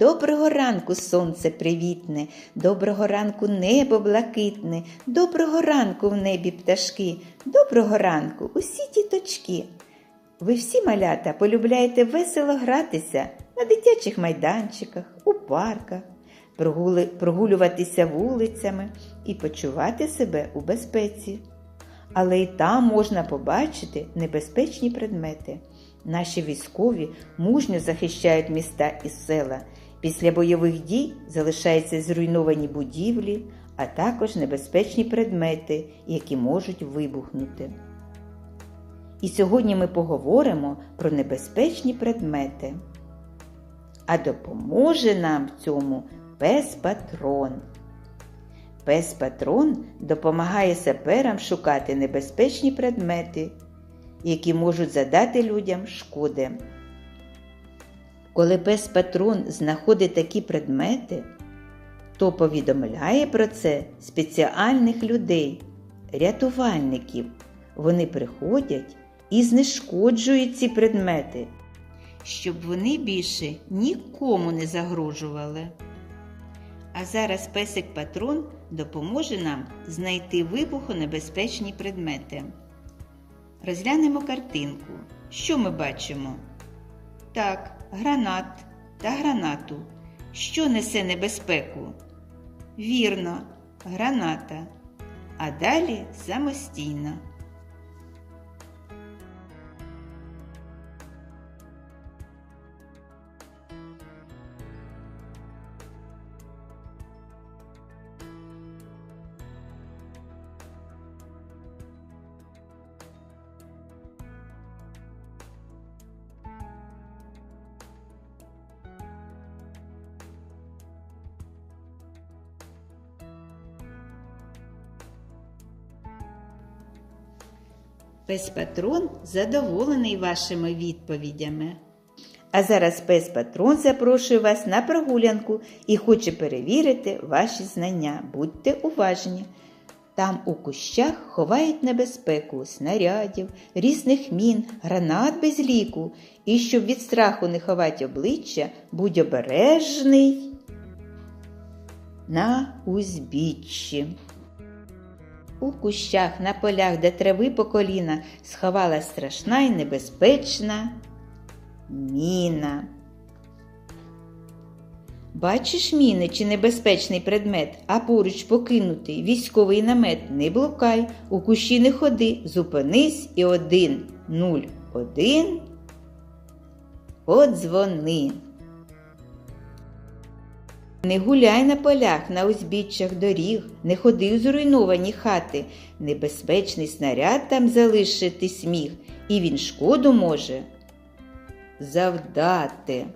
Доброго ранку, сонце привітне, доброго ранку небо блакитне, доброго ранку в небі пташки, доброго ранку, усі діточки. Ви всі малята полюбляєте весело гратися на дитячих майданчиках, у парках, прогулюватися вулицями і почувати себе у безпеці. Але й там можна побачити небезпечні предмети. Наші військові мужньо захищають міста і села. Після бойових дій залишаються зруйновані будівлі, а також небезпечні предмети, які можуть вибухнути. І сьогодні ми поговоримо про небезпечні предмети. А допоможе нам в цьому пес-патрон. Пес-патрон допомагає саперам шукати небезпечні предмети, які можуть задати людям шкоди. Коли пес-патрон знаходить такі предмети, то повідомляє про це спеціальних людей, рятувальників. Вони приходять і знешкоджують ці предмети, щоб вони більше нікому не загрожували. А зараз песик патрон допоможе нам знайти вибухонебезпечні предмети. Розглянемо картинку. Що ми бачимо? Так, гранат та гранату. Що несе небезпеку? Вірно, граната. А далі самостійно. Пес Патрон задоволений вашими відповідями. А зараз пес Патрон запрошує вас на прогулянку і хоче перевірити ваші знання. Будьте уважні. Там у кущах ховають небезпеку, снарядів, різних мін, гранат без ліку. І щоб від страху не ховати обличчя, будь обережний на узбіччі. У кущах на полях, де трави по коліна, сховала страшна і небезпечна міна. Бачиш міни чи небезпечний предмет, а поруч покинутий військовий намет, не блукай, у кущі не ходи, зупинись і один, нуль, один. Подзвони. Не гуляй на полях, на узбіччях доріг, не ходи у зруйновані хати, небезпечний снаряд там залишити сміх, і він шкоду може завдати.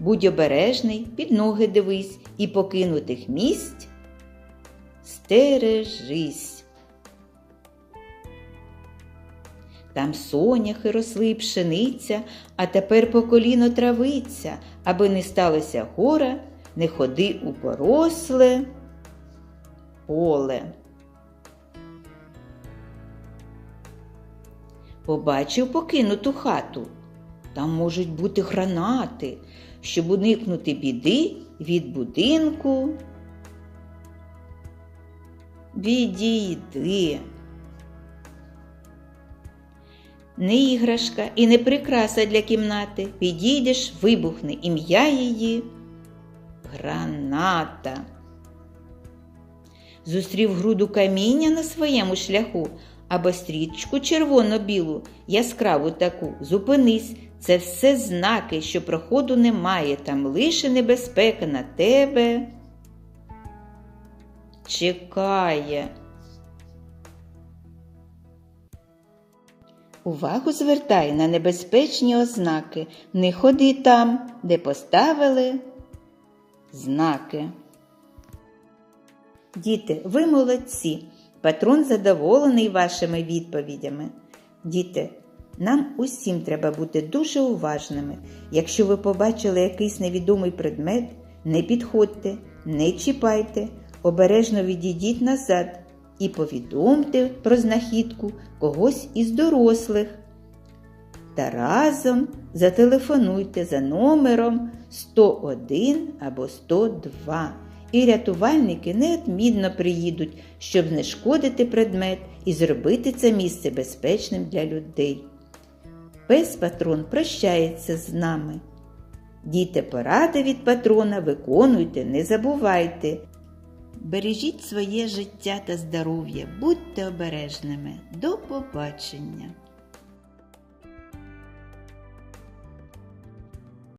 Будь обережний, під ноги дивись і покинутих місць стережись. Там соняхи росли пшениця, а тепер по коліно травиця, аби не сталося гора, не ходи у поросле поле. Побачив покинуту хату. Там можуть бути гранати, щоб уникнути біди від будинку. Відійди. Не іграшка і не прикраса для кімнати. Підійдеш, вибухне ім'я її. Граната. Зустрів груду каміння на своєму шляху або стрічку червоно-білу, яскраву таку. Зупинись. Це все знаки, що проходу немає, там лише небезпека на тебе. Чекає. Увагу звертай на небезпечні ознаки. Не ходи там, де поставили знаки. Діти, ви молодці. Патрон задоволений вашими відповідями. Діти, нам усім треба бути дуже уважними. Якщо ви побачили якийсь невідомий предмет, не підходьте, не чіпайте, обережно відійдіть назад і повідомте про знахідку когось із дорослих. Та разом зателефонуйте за номером 101 або 102. І рятувальники неодмінно приїдуть, щоб знешкодити предмет і зробити це місце безпечним для людей. Пес патрон прощається з нами. Діти поради від патрона виконуйте, не забувайте. Бережіть своє життя та здоров'я, будьте обережними. До побачення!